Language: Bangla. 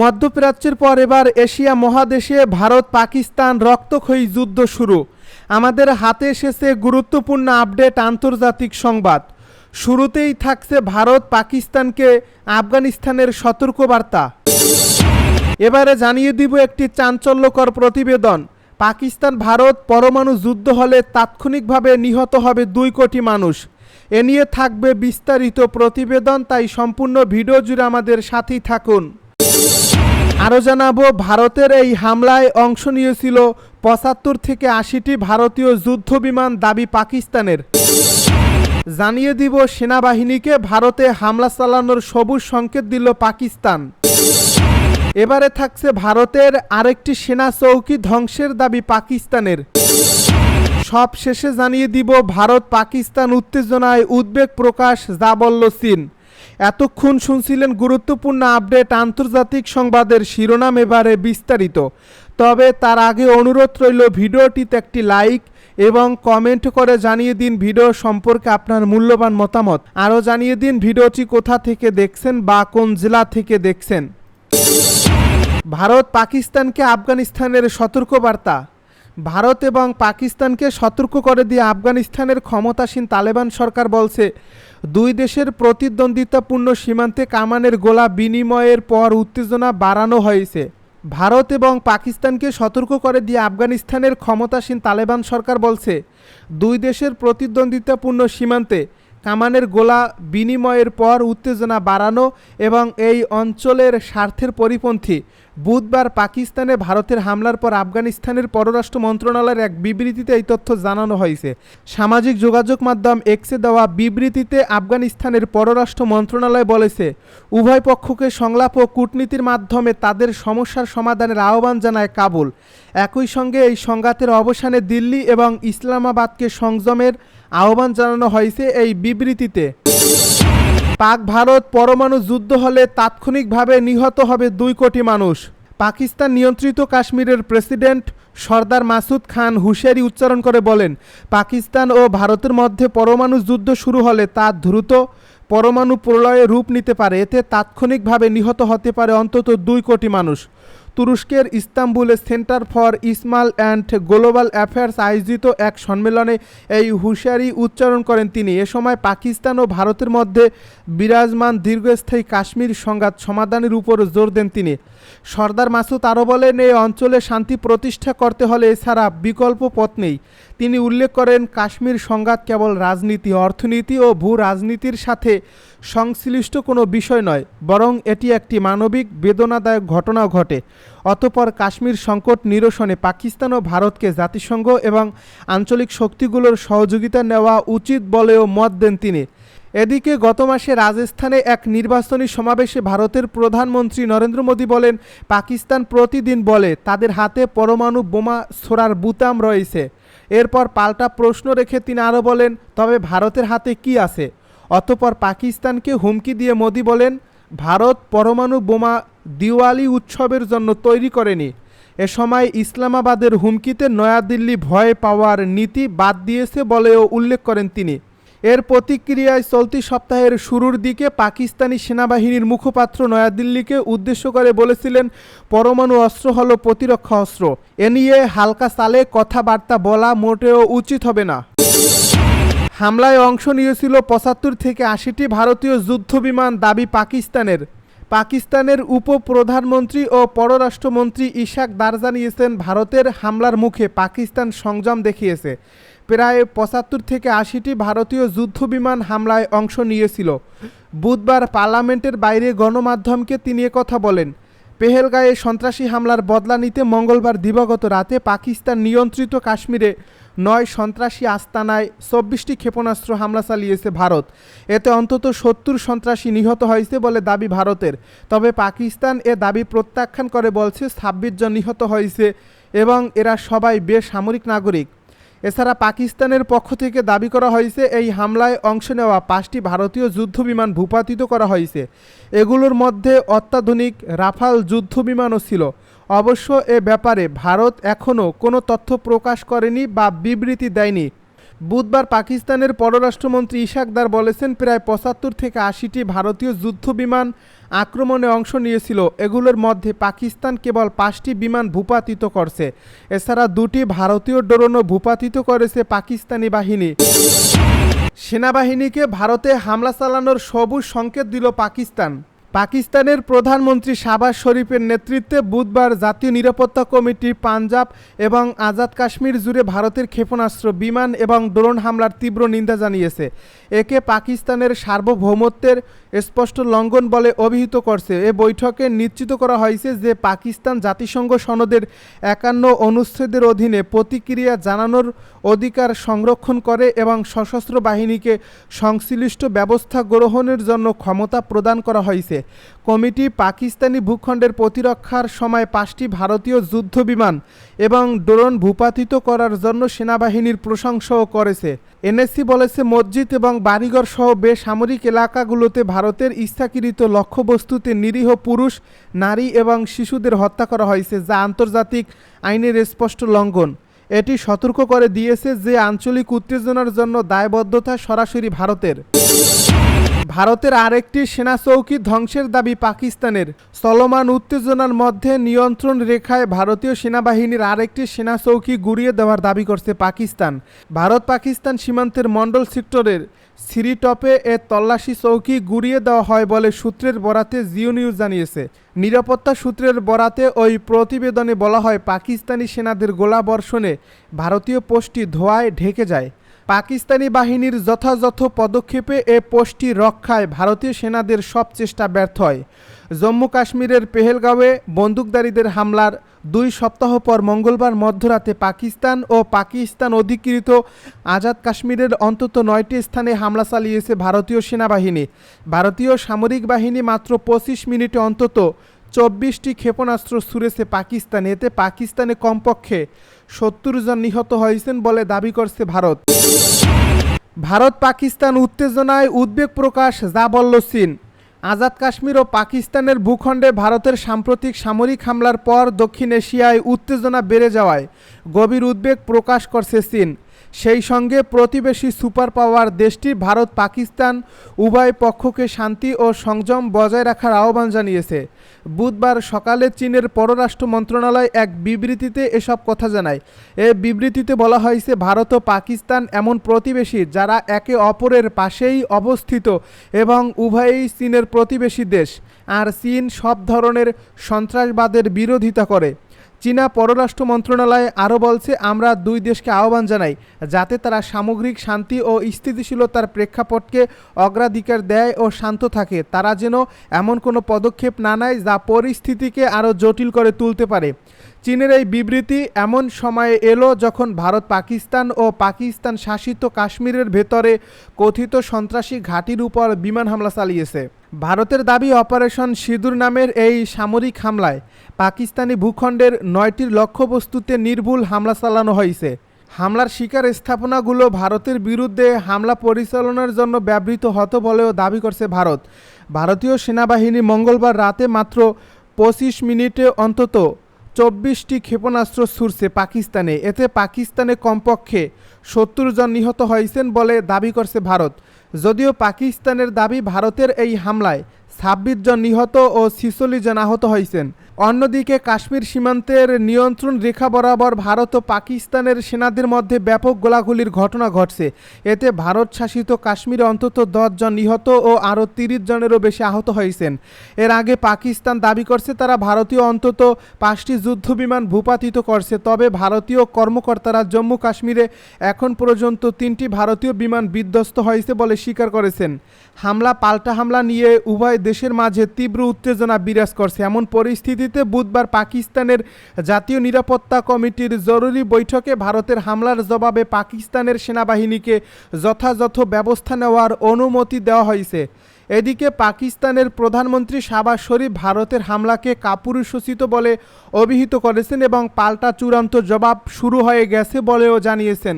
মধ্যপ্রাচ্যের পর এবার এশিয়া মহাদেশে ভারত পাকিস্তান রক্তক্ষয়ী যুদ্ধ শুরু। আমাদের হাতে এসেছে গুরুত্বপূর্ণ আপডেট আন্তর্জাতিক সংবাদ। শুরুতেই থাকছে ভারত পাকিস্তানকে আফগানিস্তানের সতর্কবার্তা। এবারে জানিয়ে দিব একটি চাঞ্চল্যকর প্রতিবেদন। পাকিস্তান ভারত পরমাণু যুদ্ধ হলে তাৎক্ষণিকভাবে নিহত হবে দুই কোটি মানুষ। এ নিয়ে থাকবে বিস্তারিত প্রতিবেদন, তাই সম্পূর্ণ ভিডিও জুড়ে আমাদের সাথেই থাকুন। আরও জানাব, ভারতের এই হামলায় অংশ নিয়েছিল পঁচাত্তর থেকে আশিটি ভারতীয় যুদ্ধ বিমান দাবি পাকিস্তানের। জানিয়ে দিব সেনাবাহিনীকে, ভারতে হামলা চালানোর সবুজ সংকেত দিল পাকিস্তান। এবারে থাকছে ভারতের আরেকটি সেনা চৌকি ধ্বংসের দাবি পাকিস্তানের। সব শেষে জানিয়ে দিব ভারত পাকিস্তান উত্তেজনায় উদ্বেগ প্রকাশ, যা বলল চীন। এতক্ষণ শুনছিলেন গুরুত্বপূর্ণ আপডেট আন্তর্জাতিক সংবাদের শিরোনাম এবারে বিস্তারিত। তবে তার আগে অনুরোধ রইল ভিডিওটিতে একটি লাইক এবং কমেন্ট করে জানিয়ে দিন ভিডিও সম্পর্কে আপনার মূল্যবান মতামত। আরও জানিয়ে দিন ভিডিওটি কোথা থেকে দেখছেন বা কোন জেলা থেকে দেখছেন। ভারত পাকিস্তানকে আফগানিস্তানের সতর্কবার্তা। ভারত এবং পাকিস্তানকে সতর্ক করে দিয়ে আফগানিস্তানের ক্ষমতাসীন তালেবান সরকার বলছে দুই দেশের প্রতিদ্বন্দ্বিতাপূর্ণ সীমান্তে কামানের গোলা বিনিময়ের পর উত্তেজনা বাড়ানো হয়েছে। ভারত এবং পাকিস্তানকে সতর্ক করে দিয়ে আফগানিস্তানের ক্ষমতাসীন তালেবান সরকার বলছে, দুই দেশের প্রতিদ্বন্দ্বিতাপূর্ণ সীমান্তে কামানের গোলা বিনিময়ের পর উত্তেজনা বাড়ানো এবং এই অঞ্চলের স্বার্থের পরিপন্থী বুধবার পাকিস্তানে ভারতের হামলার পর আফগানিস্তানের পররাষ্ট্র মন্ত্রণালয়ের এক বিবৃতিতে এই তথ্য জানানো হয়েছে। সামাজিক যোগাযোগ মাধ্যম এক্সে দেওয়া বিবৃতিতে আফগানিস্তানের পররাষ্ট্র মন্ত্রণালয় বলেছে, উভয় পক্ষকে সংলাপ ও কূটনীতির মাধ্যমে তাদের সমস্যার সমাধানের আহ্বান জানায় কাবুল। একই সঙ্গে এই সংঘাতের অবসানে দিল্লি এবং ইসলামাবাদকে সংযমের আহ্বান জানানো হয়েছে এই বিবৃতিতে। পাক ভারত পরমাণু যুদ্ধ হলে তাৎক্ষণিকভাবে নিহত হবে দুই কোটি মানুষ। পাকিস্তান নিয়ন্ত্রিত কাশ্মীরের প্রেসিডেন্ট সর্দার মাসুদ খান হুশিয়ারি উচ্চারণ করে বলেন, পাকিস্তান ও ভারতের মধ্যে পরমাণু যুদ্ধ শুরু হলে তা দ্রুত পরমাণু প্রলয়ে রূপ নিতে পারে। এতে তাৎক্ষণিকভাবে নিহত হতে পারে অন্তত দুই কোটি মানুষ। তুরস্কের ইস্তাম্বুলে সেন্টার ফর ইসমাল অ্যান্ড গ্লোবাল অ্যাফেয়ার্স আয়োজিত এক সম্মেলনে এই হুঁশিয়ারি উচ্চারণ করেন তিনি। এ সময় পাকিস্তান ও ভারতের মধ্যে বিরাজমান দীর্ঘস্থায়ী কাশ্মীর সংঘাত সমাধানের উপর জোর দেন তিনি। সর্দার মাসুদ আরও বলেন এই অঞ্চলে শান্তি প্রতিষ্ঠা করতে হলে এছাড়া বিকল্প পথ নেই। তিনি উল্লেখ করেন, কাশ্মীর সংঘাত কেবল রাজনীতি, অর্থনীতি ও ভূ রাজনীতির সাথে সংশ্লিষ্ট কোনো বিষয় নয়, বরং এটি একটি মানবিক বেদনাদায়ক ঘটনা ঘটে। অতপর কাশ্মীর সংকট নিরসনে পাকিস্তান ও ভারতকে জাতিসংঘ এবং আঞ্চলিক শক্তিগুলোর সহযোগিতা নেওয়া উচিত বলেও মত দেন তিনি। এদিকে গত মাসে রাজস্থানে এক নির্বাচনী সমাবেশে ভারতের প্রধানমন্ত্রী নরেন্দ্র মোদী বলেন, পাকিস্তান প্রতিদিন বলে, তাদের হাতে পরমাণু বোমা, ছোড়ার বুতাম রয়েছে। এরপর পাল্টা প্রশ্ন রেখে তিনি আরও বলেন, তবে ভারতের হাতে কি আছে? অতপর পাকিস্তানকে হুমকি দিয়ে মোদি বলেন, ভারত পরমাণু বোমা দিওয়ালি উৎসবের জন্য তৈরি করেনি। এ সময় ইসলামাবাদের হুমকিতে নয়াদিল্লি ভয় পাওয়ার নীতি বাদ দিয়েছে বলেও উল্লেখ করেন তিনি। এর প্রতিক্রিয়ায় চলতি সপ্তাহের শুরুর দিকে পাকিস্তানি সেনাবাহিনীর মুখপাত্র নয়াদিল্লিকে উদ্দেশ্য করে বলেছিলেন, পরমাণু অস্ত্র হল প্রতিরক্ষা অস্ত্র। এ নিয়ে হালকা সালে কথাবার্তা বলা মোটেও উচিত হবে না। হামলায় অংশ নিয়েছিল পঁচাত্তর থেকে আশিটি ভারতীয় যুদ্ধবিমান দাবি পাকিস্তানের। পাকিস্তানের উপপ্রধানমন্ত্রী ও পররাষ্ট্রমন্ত্রী ইশাক দার জানিয়েছেন, ভারতের হামলার মুখে পাকিস্তান সংযম দেখিয়েছে। প্রায় পঁচাত্তর থেকে আশিটি ভারতীয় যুদ্ধবিমান হামলায় অংশ নিয়েছিল। বুধবার পার্লামেন্টের বাইরে গণমাধ্যমকে তিনি কথা বলেন। পেহেলগাঁয়ে সন্ত্রাসী হামলার বদলা নিতে মঙ্গলবার দিবাগত রাতে পাকিস্তান নিয়ন্ত্রিত কাশ্মীরে নয় সন্ত্রাসী আস্তানায় চব্বিশটি ক্ষেপণাস্ত্র হামলা চালিয়েছে ভারত। এতে অন্তত সত্তর সন্ত্রাসী নিহত হয়েছে বলে দাবি ভারতের। তবে পাকিস্তান এ দাবি প্রত্যাখ্যান করে বলছে, ছাব্বিশ জন নিহত হয়েছে এবং এরা সবাই বেসামরিক নাগরিক। এছাড়া পাকিস্তানের পক্ষ থেকে দাবি করা হয়েছে, এই হামলায় অংশ নেওয়া পাঁচটি ভারতীয় যুদ্ধবিমান ভূপাতিত করা হয়েছে। এগুলোর মধ্যে অত্যাধুনিক রাফাল যুদ্ধবিমানও ছিল। অবশ্য এ ব্যাপারে ভারত এখনও কোনো তথ্য প্রকাশ করেনি বা বিবৃতি দেয়নি। বুধবার পাকিস্তানের পররাষ্ট্রমন্ত্রী ইশাকদার বলেছেন, প্রায় পঁচাত্তর থেকে আশিটি ভারতীয় যুদ্ধবিমান আক্রমণে অংশ নিয়েছিল। এগুলোর মধ্যে পাকিস্তান কেবল পাঁচটি বিমান ভূপাতিত করছে। এছাড়া দুটি ভারতীয় ড্রোনও ভূপাতিত করেছে পাকিস্তানি বাহিনী। সেনাবাহিনীকে ভারতে হামলা চালানোর সবুজ সংকেত দিল পাকিস্তান। পাকিস্তানের প্রধানমন্ত্রী শাহবাজ শরীফের নেতৃত্বে বুধবার জাতীয় নিরাপত্তা কমিটি পাঞ্জাব এবং আজাদ কাশ্মীর জুড়ে ভারতের ক্ষেপণাস্ত্র, বিমান এবং ড্রোন হামলার তীব্র নিন্দা জানিয়েছে। একে পাকিস্তানের সার্বভৌমত্বের স্পষ্ট লঙ্ঘন বলে অভিহিত করছে। এ বৈঠকে নিশ্চিত করা হয়েছে যে পাকিস্তান জাতিসংঘ সনদের একান্ন অনুচ্ছেদের অধীনে প্রতিক্রিয়া জানানোর অধিকার সংরক্ষণ করে এবং সশস্ত্র বাহিনীকে সংশ্লিষ্ট ব্যবস্থা গ্রহণের জন্য ক্ষমতা প্রদান করা হয়েছে। কমিটি পাকিস্তানি ভূখণ্ডের প্রতিরক্ষার সময় পাঁচটি ভারতীয় যুদ্ধ বিমান এবং ড্রোন ভূপাতিত করার জন্য সেনাবাহিনীর প্রশংসাও করেছে। এনএসসি বলেছে মসজিদ এবং বাড়িঘর সহ বেসামরিক এলাকাগুলোতে ভারতের ইচ্ছাকৃত লক্ষ্যবস্তুতে নিরীহ পুরুষ, নারী এবং শিশুদের হত্যা করা হয়েছে, যা আন্তর্জাতিক আইনের স্পষ্ট লঙ্ঘন। এটি সতর্ক করে দিয়েছে যে আঞ্চলিক উত্তেজনার জন্য দায়বদ্ধতা সরাসরি ভারতের। ভারতের আরেকটি সেনা চৌকি ধ্বংসের দাবি পাকিস্তানের। চলমান উত্তেজনার মধ্যে নিয়ন্ত্রণ রেখায় ভারতীয় সেনাবাহিনীর আরেকটি সেনা চৌকি গুড়িয়ে দেওয়ার দাবি করছে পাকিস্তান। ভারত পাকিস্তান সীমান্তের মন্ডল সেক্টরের সিরিটপে এ তল্লাশি চৌকি গুড়িয়ে দেওয়া হয় বলে সূত্রের বরাতে জিও নিউজ জানিয়েছে। নিরাপত্তা সূত্রের বরাতে ওই প্রতিবেদনে বলা হয়, পাকিস্তানি সেনাদের গোলাবর্ষণে ভারতীয় পোস্টটি ধোঁয়ায় ঢেকে যায়। পাকিস্তানি বাহিনীর যথাযথ পদক্ষেপে এ পোস্টটি রক্ষায় ভারতীয় সেনাদের সব চেষ্টা ব্যর্থ হয়। জম্মু কাশ্মীরের পেহেলগাঁওয়ে বন্দুকধারীদের হামলার দুই সপ্তাহ পর মঙ্গলবার মধ্যরাতে পাকিস্তান ও পাকিস্তান অধিকৃত আজাদ কাশ্মীরের অন্তত নয়টি স্থানে হামলা চালিয়েছে ভারতীয় সেনাবাহিনী। ভারতীয় সামরিক বাহিনী মাত্র পঁচিশ মিনিটে অন্তত চব্বিশটি ক্ষেপণাস্ত্র ছুড়েছে পাকিস্তান। এতে পাকিস্তানে কমপক্ষে সত্তর জন নিহত হয়েছেন বলে দাবি করছে ভারত। ভারত পাকিস্তান উত্তেজনায় উদ্বেগ প্রকাশ, যা বলল চীন। আজাদ কাশ্মীর ও পাকিস্তানের ভূখণ্ডে ভারতের সাম্প্রতিক সামরিক হামলার পর দক্ষিণ এশিয়ায় উত্তেজনা বেড়ে যাওয়ায় গভীর উদ্বেগ প্রকাশ করছে চীন। সেই সঙ্গে প্রতিবেশী সুপার পাওয়ার দেশটি ভারত পাকিস্তান উভয় পক্ষকে শান্তি ও সংযম বজায় রাখার আহ্বান জানিয়েছে। বুধবার সকালে চীনের পররাষ্ট্র মন্ত্রণালয় এক বিবৃতিতে এসব কথা জানায়। এ বিবৃতিতে বলা হয়েছে, ভারত ও পাকিস্তান এমন প্রতিবেশী যারা একে অপরের পাশেই অবস্থিত এবং উভয়ই চীনের প্রতিবেশী দেশ। আর চীন সব ধরনের সন্ত্রাসবাদের বিরোধিতা করে। চীনা পররাষ্ট্র মন্ত্রণালয় আরও বলছে, আমরা দুই দেশকে আহ্বান জানাই যাতে তারা সামগ্রিক শান্তি ও স্থিতিশীলতার প্রেক্ষাপটকে অগ্রাধিকার দেয় ও শান্ত থাকে। তারা যেন এমন কোনো পদক্ষেপ না নেয় যা পরিস্থিতিকে আরও জটিল করে তুলতে পারে। চীনের এই বিবৃতি এমন সময়ে এলো যখন ভারত পাকিস্তান ও পাকিস্তান শাসিত কাশ্মীরের ভেতরে কথিত সন্ত্রাসী ঘাঁটির উপর বিমান হামলা চালিয়েছে। ভারতের দাবি, অপারেশন সিঁদুর নামের এই সামরিক হামলায় পাকিস্তানি ভূখণ্ডের নয়টির লক্ষ্যবস্তুতে নির্ভুল হামলা চালানো হয়েছে। হামলার শিকার স্থাপনাগুলো ভারতের বিরুদ্ধে হামলা পরিচালনার জন্য ব্যবহৃত হতো বলেও দাবি করছে ভারত। ভারতীয় সেনাবাহিনী মঙ্গলবার রাতে মাত্র পঁচিশ মিনিটে অন্তত চব্বিশটি ক্ষেপণাস্ত্র ছুড়ছে পাকিস্তানে। এতে পাকিস্তানে কমপক্ষে সত্তর জন নিহত হয়েছেন বলে দাবি করছে ভারত। যদিও পাকিস্তানের দাবি ভারতের এই হামলায় ছাব্বিশ জন নিহত ও ছিচল্লিশ জন আহত হয়েছেন। অন্যদিকে কাশ্মীর সীমান্তের নিয়ন্ত্রণ রেখা বরাবর ভারত ও পাকিস্তানের সেনাদের মধ্যে ব্যাপক গোলাগুলির ঘটনা ঘটছে। এতে ভারত শাসিত কাশ্মীরে অন্তত জন নিহত ও আরও তিরিশ জনেরও বেশি আহত হয়েছেন। এর আগে পাকিস্তান দাবি করছে তারা ভারতীয় অন্তত পাঁচটি যুদ্ধবিমান ভূপাতিত করছে, তবে ভারতীয় কর্মকর্তারা জম্মু কাশ্মীরে এখন পর্যন্ত তিনটি ভারতীয় বিমান বিধ্বস্ত হয়েছে বলে স্বীকার করেছেন। হামলা পাল্টা হামলা নিয়ে উভয় দেশের মাঝে তীব্র উত্তেজনা বিরাজ করছে। এমন পরিস্থিতিতে বুধবার পাকিস্তানের জাতীয় নিরাপত্তা কমিটির জরুরি বৈঠকে ভারতের হামলার জবাবে পাকিস্তানের সেনাবাহিনীকে যথাযথ ব্যবস্থা নেওয়ার অনুমতি দেওয়া হয়েছে। এদিকে পাকিস্তানের প্রধানমন্ত্রী শাহবাজ শরীফ ভারতের হামলাকে কাপুরুষোচিত বলে অভিহিত করেছেন এবং পাল্টা চূড়ান্ত জবাব শুরু হয়ে গেছে বলেও জানিয়েছেন।